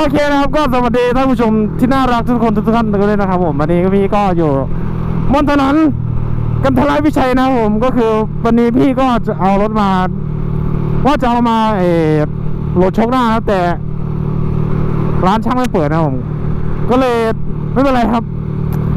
โอเคนะครับก็สวัสดีท่านผู้ชมที่น่ารักทุกคนทุกท่านกันเลยนะครับผมวันนี้ก็พี่ก็อยู่บนถนนกันทลายวิชัยนะครับผมก็คือวันนี้พี่ก็จะเอารถมา ว่าจะเอามาเออโหลดโชคหน้าครับแต่ ร้านช่างไม่เปิดนะครับผม ก็เลยไม่เป็นไรครับ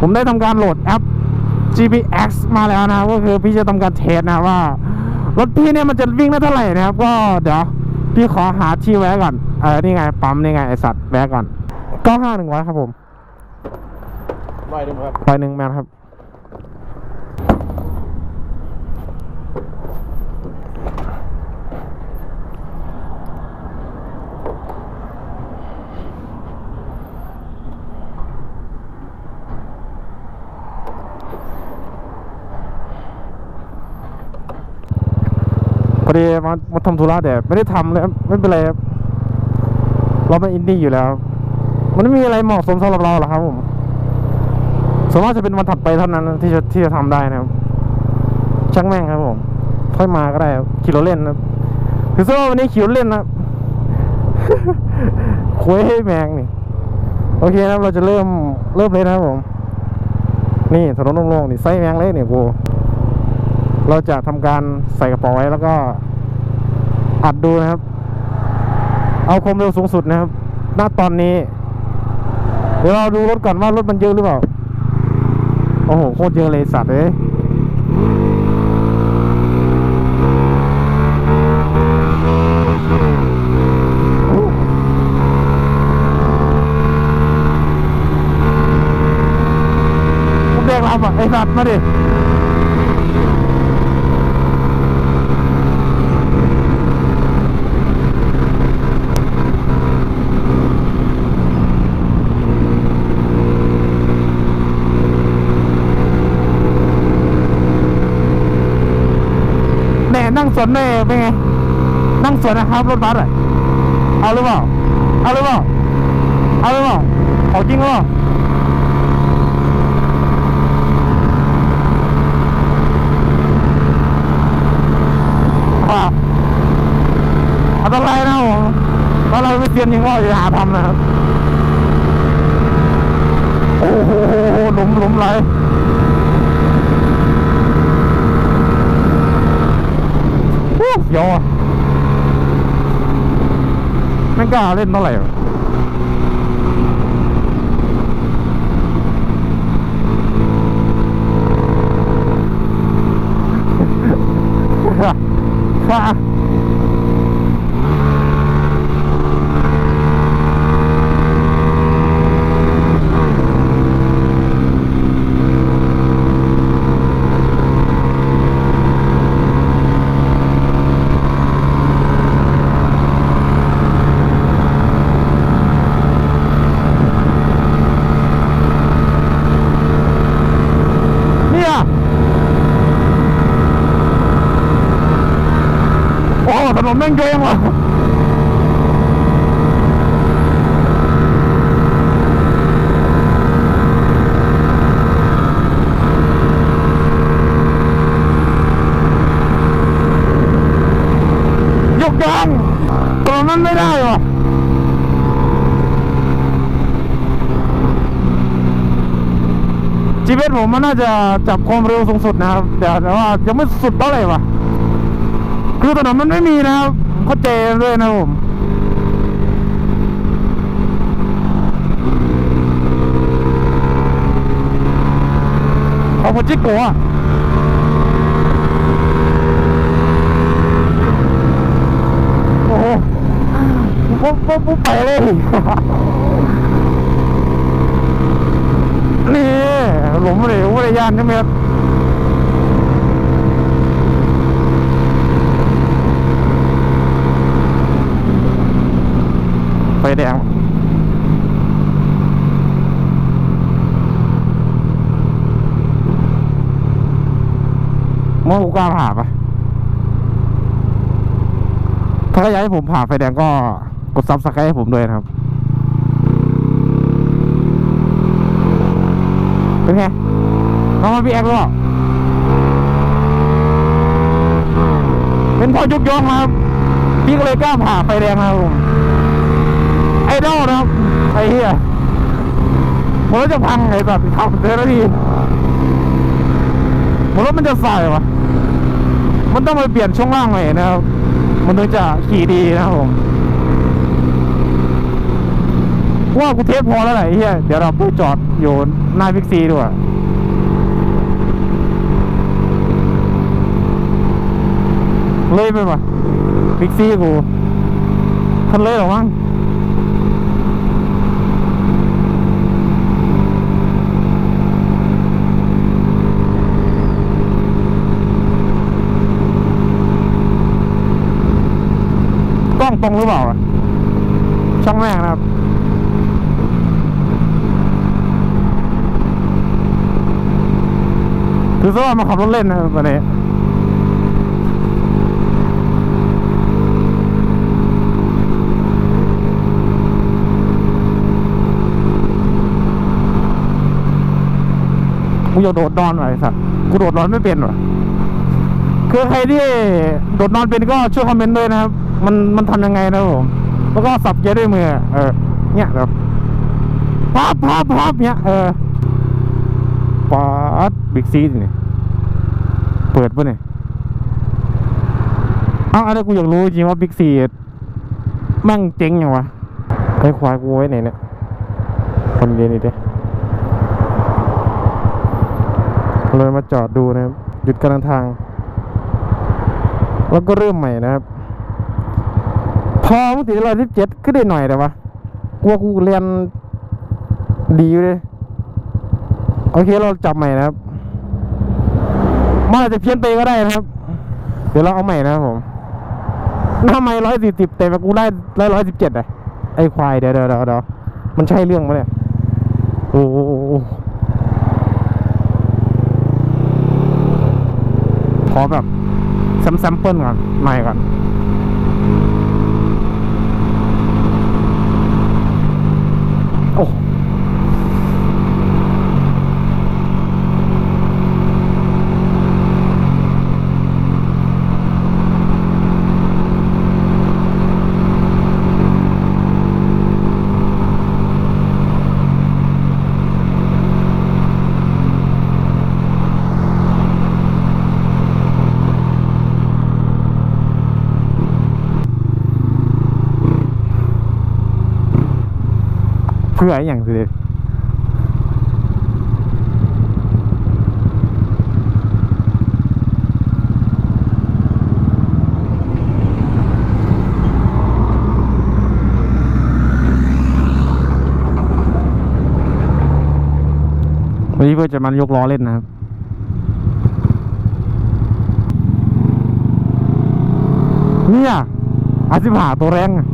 ผมได้ทำการโหลดแอป GPX มาแล้วนะก็คือพี่จะทำการเทสนะว่ารถพี่เนี่ยมันจะวิ่งได้เท่าไหร่นะครับ ก็เดี๋ยวพี่ขอหาที่แวะก่อน ออนี่ไง ปั๊มนี่ไง ไอสัตว์แวะก่อนเก้าห้าหนึ่งร้อยครับผมร้อยหนึ่งครับร้อยหนึ่งแมนครับ พอดีมามาทำธุระแต่ไม่ได้ทำเลยครับไม่เป็นไรครับ เราเป็นอินดี้อยู่แล้ว มันไม่มีอะไรเหมาะสมสำหรับเราหรอครับผมส่วนมากจะเป็นวันถัดไปเท่านั้นที่จะที่จะทำได้นะครับช่างแม่งครับผม ค่อยมาก็ได้ขี่รถเล่นนะคือสำหรับวันนี้ขี่รถเล่นนะคุยให้แมงนี่โอเคนะครับเราจะเริ่มเริ่มเลยนะครับผม นี่ถนนโล่งๆนี่ไส้แมงเลยเนี่ยกูเราจะทำการใส่กระเป๋าไว้แล้วก็อัดดูนะครับ เอาความเร็วสูงสุดนะครับ ณ ตอนนี้ เดี๋ยวเราดูรถก่อนว่ารถมันเยอะหรือเปล่า โอ้โห โคตรเยอะเลยสัตว์เอ้ยแดงรับอะไอ้สัตว์มาดิ แน่นั่งสวนแม่เป็นไงนั่งสวนนะครับรถบัสอะเอาหรือเปล่าเอาหรือเปล่าเอาหรือเปล่าเอาจริงหรือเปล่าอันตรายนะผมเพราะเราไม่เซียนยิงว่าอย่าหาทำนะครับโอ้โหหลุมหลุมไหล วู้เสี ยอมันกล้าเล่นเท่าไหร่วะฮ่าเนี่ย โอ้ถนนแม่งเกงว่ะยกยางตรงนั้นไม่ได้ว่ะชีวิตผมมันน่าจะจับความเร็วสูงสุดนะครับแต่แต่ว่ายังไม่สุดเท่าไหร่วะ คือถนนมันไม่มีนะครับเข้าใจด้วยนะผมของคนจิโกะโอ้โหปุ๊บปุ๊บปุ๊บไปเลยนี่หลงเลยอุทยานใช่ไหมครับไฟแดง มองกูกล้าผ่าปะถ้าอยากให้ผมผ่าไฟแดงก็กดซับสไครต์ให้ผมด้วยนะครับ เป็นไงน้องมาพี่แอกหรอเปล่าเป็นพอยุกยงนะครับพี่ก็เลยกล้าผ่าไฟแดงนะครับผมไอดอลนะครับไอ้เฮียผมรถจะพังไอ้สัตว์ขับเจอแล้วทีผมรถมันจะใส่วะ มันต้องไปเปลี่ยนช่วงล่างใหม่นะครับ มันถึงจะขี่ดีนะครับผมว่ากูเทสพอแล้วไหนเฮียเดี๋ยวเราไปจอดอยู่หน้าพิกซีด้วย เลยไปปะพิกซีกูทันเลยหรอมั้งกล้องตรงหรือเปล่าอะ ช่องแรกนะครับถือซะว่ามาขับรถเล่นนะครับวันนี้กูอยากโดดนอนว่ะไอ้สัตว์กูโดดนอนไม่เป็นว่ะคือใครที่โดดนอนเป็นก็ช่วยคอมเมนต์ด้วยนะครับ มันมันทำยังไงนะผม แล้วก็สับเกียร์ด้วยมือ เออ เนี่ยแบบพับพับพับเนี่ยเออปาดบิ๊กซีนี่เปิดปะเนี่ยเอ้าอะไรกูอยากรู้จริงว่าบิ๊กซีแม่งเจ๊งยังวะไอ้ควายกูไว้ไหนเนี่ยคนเย็นนี่เด้เลยมาจอดดูนะครับหยุดกลางทาง แล้วก็เริ่มใหม่นะครับ พอมึงติดร้อยสิบเจ็ดก็ได้หน่อยแต่วะกลัวกูเรียนดีอยู่เลยโอเคเราจับใหม่นะครับมันอาจจะเพี้ยนไปก็ได้นะครับ เดี๋ยวเราเอาใหม่นะครับผมหน้าไมร้อยสี่สิบแต่ว่ากูได้ร้อยร้อยสิบเจ็ดอะไอ้ควายเดี๋ยวเดี๋ยวเดี๋ยวมันใช่เรื่องปะเนี่ยโอ้โหโอ้โหขอแบบซัมซัมเปิลก่อนใหม่ก่อน พื่ออย่างสิวันนี้เพื่อจะมันยกล้อเล่นนะครับเนี่ยอาสิบหาตัวแรงอะ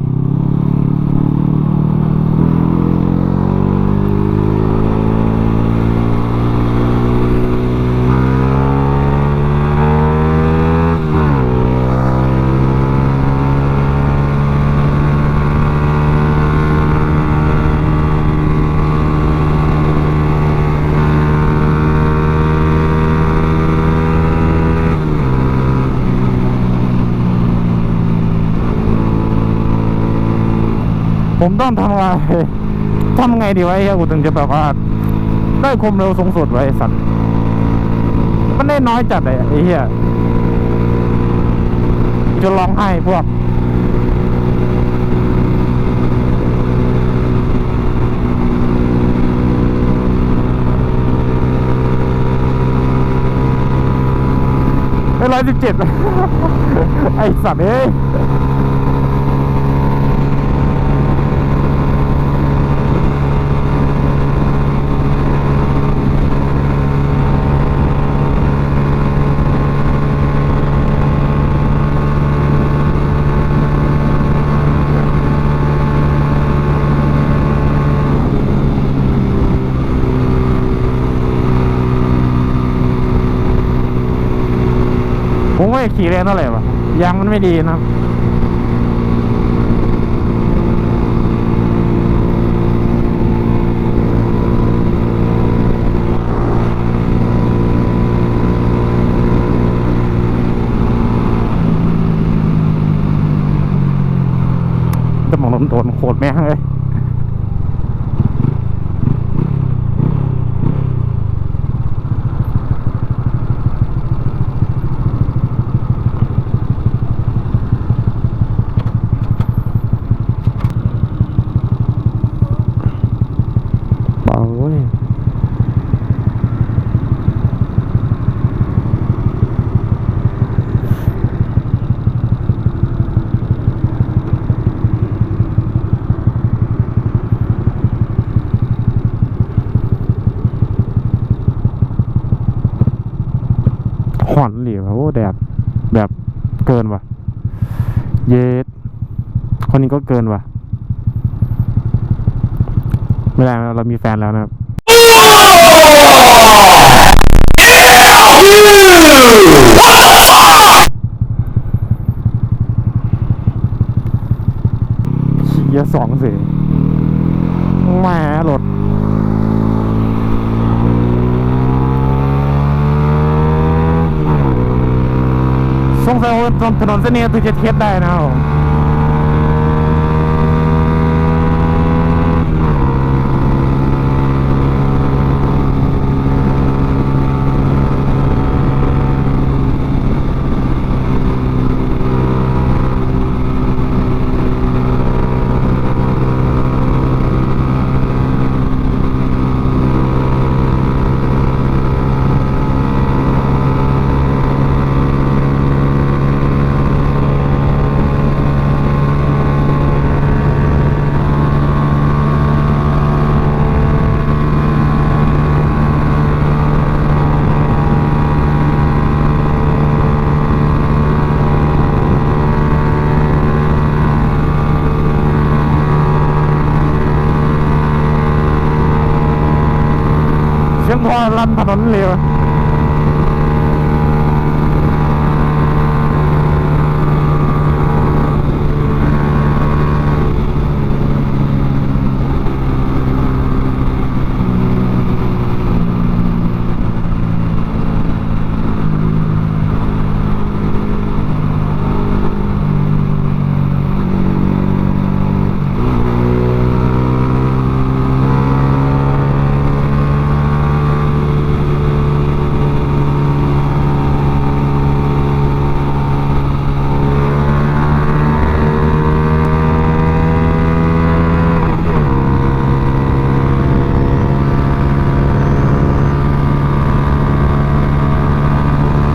ผมต้องทำอะไรทำไงดีวะไอ้เหี้ยกูถึงจะแบบว่า ได้ความเร็วสูงสุดไว้ไอ้สัตว์มันได้น้อยจัดเลยไอ้เหี้ยจะร้องไห้พวกไอ้ร้อยสิบเจ็ดไอ้สัตว์เอ้ย ขี่แรงเท่าไหร่วะยางมันไม่ดีนะครับ จะมองลมโดนโคตรแม่งเลย หอนเหลียวโอ้แดดแบบเกินว่ะ เยส คนนี้ก็เกินว่ะ ไม่ได้นะเรามีแฟนแล้วนะครับขี่สองสิแหมรถสงสัยว่าถนนเส้นนี้ถึงจะเทียบได้นะครับผมเสียง พอลันถนนเร็ว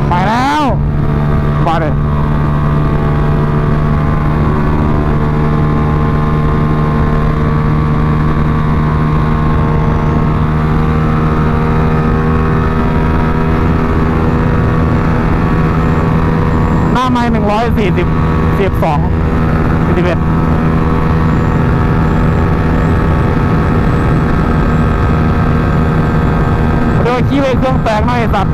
ไปแล้วมาเลยหน้าไม้หนึ่ง ร้อยสี่สิบสิบสองสิบเอ็ดเดี๋ยวขี้เลยเครื่องแตกหน่อยสัตว์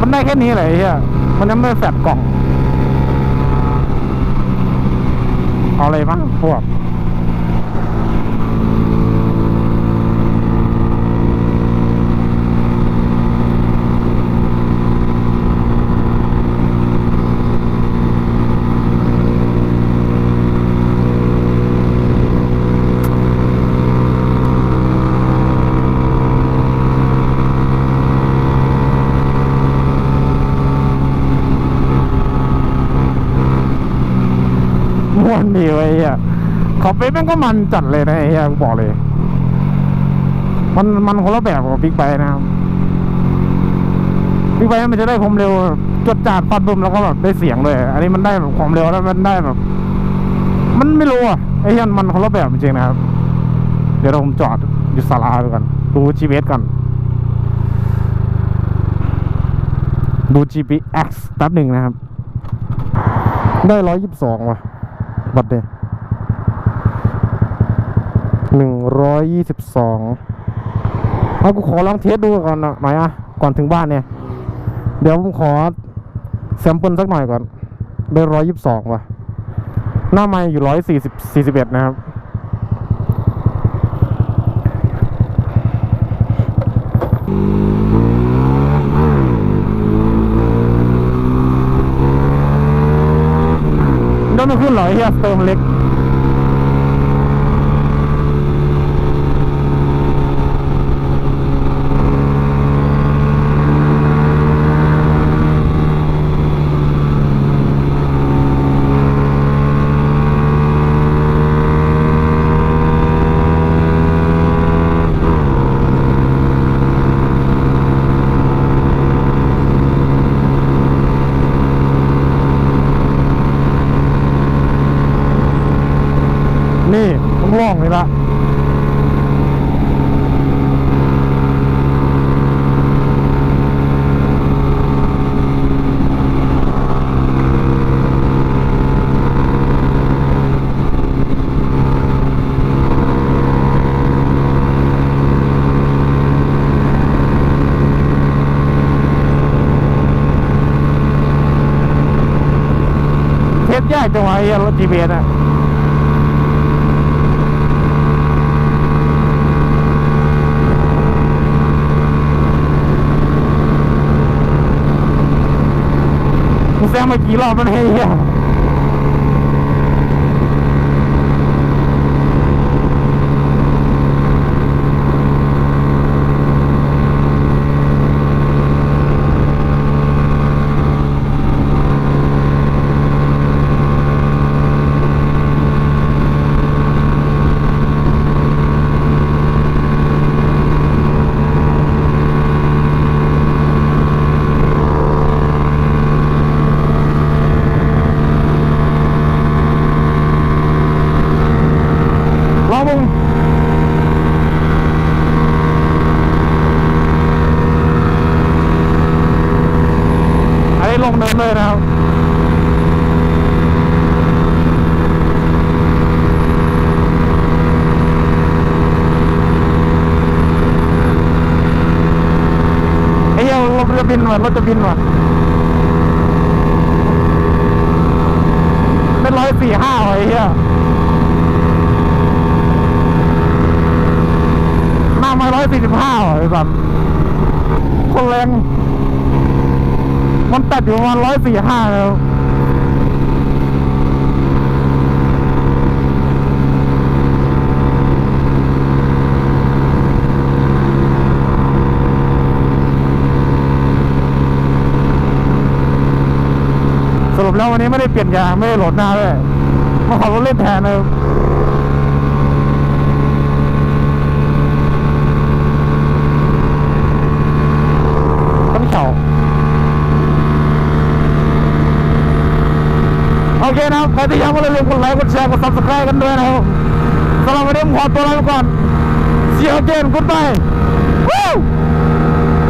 มันได้แค่นี้เลยเฮียมันยังไม่แฟดกล่อง เอาอะไรบ้างพวก ม่วนดีไว้ยไอ้เฮีย ขอบเป๊แม่งก็มันจัดเลยนะไอ้เฮียบอกเลย มันมันคนละแบบกับบิ๊กไบค์นะครับบิ๊กไบค์มันจะได้ความเร็วจดจาดฟันบึมแล้วก็แบบได้เสียงด้วยอันนี้มันได้แบบความเร็วแล้วมันได้แบบ มันไม่รู้อะไอ้เฮียมันคนละแบบจริงนะครับ เดี๋ยวเราผมจอดอยู่ศาลาดูกันดูจีเวสก่อนดู GPX แป๊บหนึ่งนะครับ ได้ร้อยยี่สิบสองว่ะ บัตรเด หนึ่งร้อยยี่สิบสองเอากูขอลองเทสดูก่อนนะหน่อยอะ ก่อนถึงบ้านเนี่ย เดี๋ยวผมขอแซมเปิลสักหน่อยก่อน ได้ร้อยยี่สิบสองว่ะ หน้าไม้อยู่ร้อยสี่สิบสี่สิบเอ็ดนะครับโดนมันขึ้นหรอเฮียเติมเล็ก ยากจังวะไอ้รถทีเบียนอะกูแซงมากี่รอบมันเฮียรอมึงอันนี้ลงเนินเลยนะครับ ไอ้เหี้ย บินว่ะรถจะบินว่ะเป็นร้อยสี่ห้าว่ะไอ้เหี้ยหน้ามาร้อยสี่สิบห้าไอ้สัสคนแรง มันตัดอยู่ประมาณร้อยสี่ห้าแล้ว แล้ววันนี้ไม่ได้เปลี่ยนยางไม่ได้โหลดหน้าด้วยมาขับรถเล่นแทนเลยต้องเฉาโอเคนะครับใครที่ยังไม่ได้ลืมกดไลค์กดแชร์กด subscribe กันด้วยนะครับสำหรับวันนี้ผมขอตัวลาไปก่อน See you again goodbye Woo